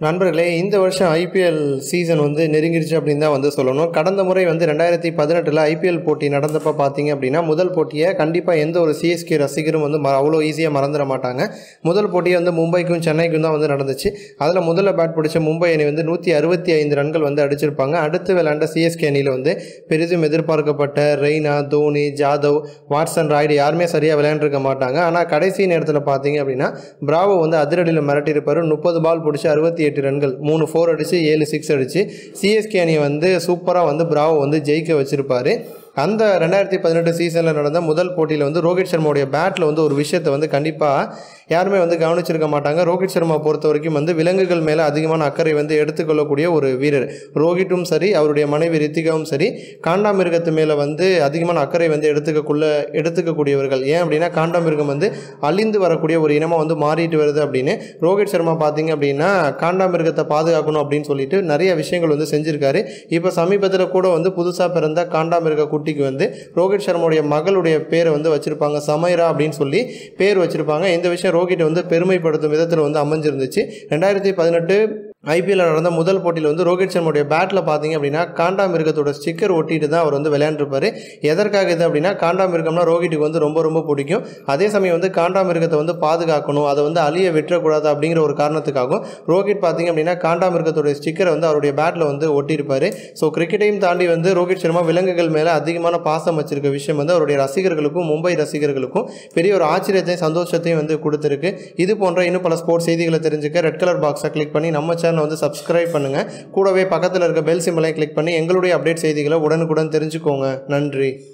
நண்பர்களே இந்த வருஷம் ஐபிஎல் சீசன் வந்து நெருங்கிடுச்சு அப்படின்னு தான் வந்து சொல்லணும். கடந்த முறை வந்து ரெண்டாயிரத்தி பதினெட்டில் ஐபிஎல் போட்டி நடந்தப்போ பார்த்தீங்க அப்படின்னா முதல் போட்டியை கண்டிப்பாக எந்த ஒரு சிஎஸ்கே ரசிகரும் வந்து ம- அவ்வளோ ஈஸியாக மறந்துட மாட்டாங்க. முதல் போட்டியை வந்து மும்பைக்கும் சென்னைக்கும் தான் வந்து நடந்துச்சு. அதில் முதல்ல பேட் பிடிச்ச மும்பை அணி வந்து நூற்றி அறுபத்தி ஐந்து ரன்கள் வந்து அடிச்சிருப்பாங்க. அடுத்து விளையாண்ட சிஎஸ்கே அணியில் வந்து பெரிதும் எதிர்பார்க்கப்பட்ட ரெய்னா தோனி ஜாதவ் வாட்சன் ராய்டு யாருமே சரியாக விளையாண்டுருக்க மாட்டாங்க. ஆனால் கடைசி நேரத்தில் பார்த்தீங்க அப்படின்னா பிராவோ வந்து அதிரடியில் மிரட்டியிருப்பார். முப்பது பால் பிடிச்சி அறுபத்தி எட்டு ரன்கள் மூணு ஃபோர் அடித்து ஏழு சிக்ஸ் அடித்து சிஎஸ்கே அணியை வந்து சூப்பராக வந்து பிராவோ வந்து ஜெயிக்க வச்சிருப்பாரு. அந்த ரெண்டாயிரத்தி பதினெட்டு சீசனில் நடந்த முதல் போட்டியில் வந்து ரோஹித் சர்மாவுடைய பேட்டில் வந்து ஒரு விஷயத்தை வந்து கண்டிப்பாக யாருமே வந்து கவனிச்சிருக்க மாட்டாங்க. ரோஹித் சர்மா பொறுத்த வரைக்கும் வந்து விலங்குகள் மேலே அதிகமான அக்கறை வந்து எடுத்துக்கொள்ளக்கூடிய ஒரு வீரர். ரோஹிட்டும் சரி அவருடைய மனைவி ரித்திகாவும் சரி காண்டாமிருகத்து மேலே வந்து அதிகமான அக்கறை வந்து எடுத்துக்கக்குள்ள எடுத்துக்கக்கூடியவர்கள். ஏன் அப்படின்னா காண்டாமிருகம் வந்து அழிந்து வரக்கூடிய ஒரு இனமாக வந்து மாறிட்டு வருது அப்படின்னு. ரோஹித் சர்மா பார்த்தீங்க அப்படின்னா காண்டாமிருகத்தை பாதுகாக்கணும் அப்படின்னு சொல்லிட்டு நிறைய விஷயங்கள் வந்து செஞ்சுருக்காரு. இப்போ சமீபத்தில் கூட வந்து புதுசாக பிறந்த காண்டாமிருக குட்டிக்கு வந்து ரோஹித் சர்மாவுடைய மகளுடைய பேரை வந்து வச்சுருப்பாங்க. சமைரா அப்படின்னு சொல்லி பேர் வச்சுருப்பாங்க. இந்த விஷயம் ரோஹிட்டை வந்து பெருமைப்படுத்தும் விதத்தில் வந்து அமைஞ்சிருந்துச்சு. ரெண்டாயிரத்தி பதினெட்டு ஐபிஎல்ல நடந்த முதல் போட்டியில் வந்து ரோஹித் சர்மாவுடைய பேட்டில் பார்த்தீங்க அப்படின்னா காண்டா மிருகத்தோட ஸ்டிக்கர் ஒட்டிட்டு தான் அவர் வந்து விளையாண்டுருப்பாரு. எதற்காக இது அப்படின்னா காண்டா மிருகம்னா ரோஹிட்டுக்கு வந்து ரொம்ப ரொம்ப பிடிக்கும். அதே சமயம் வந்து காண்டா மிருகத்தை வந்து பாதுகாக்கணும் அதை வந்து அழிய விட்டுறக்கூடாது அப்படிங்கிற ஒரு காரணத்துக்காகவும் ரோஹித் பார்த்தீங்க அப்படின்னா காண்டா மிருகத்தோடைய ஸ்டிக்கரை வந்து அவருடைய பேட்டில் வந்து ஒட்டியிருப்பார். ஸோ கிரிக்கெட்டையும் தாண்டி வந்து ரோஹித் சர்மா விலங்குகள் மேலே அதிகமான பாசம் வச்சிருக்க விஷயம் வந்து அவருடைய ரசிகர்களுக்கும் மும்பை ரசிகர்களுக்கும் பெரிய ஒரு ஆச்சரியத்தையும் சந்தோஷத்தையும் வந்து கொடுத்துருக்கு. இது போன்ற இன்னும் பல ஸ்போர்ட்ஸ் செய்திகளை தெரிஞ்சுக்க ரெட் கலர் பாக்ஸை கிளிக் பண்ணி நம்ம சேனல் வந்து சப்ஸ்கிரைப் பண்ணுங்கள் கூடவே பக்கத்தில் இருக்க பெல் சிம்பலையும் கிளிக் பண்ணி எங்களுடைய அப்டேட் செய்திகளை உடனுக்குடன் தெரிஞ்சுக்கோங்க. நன்றி.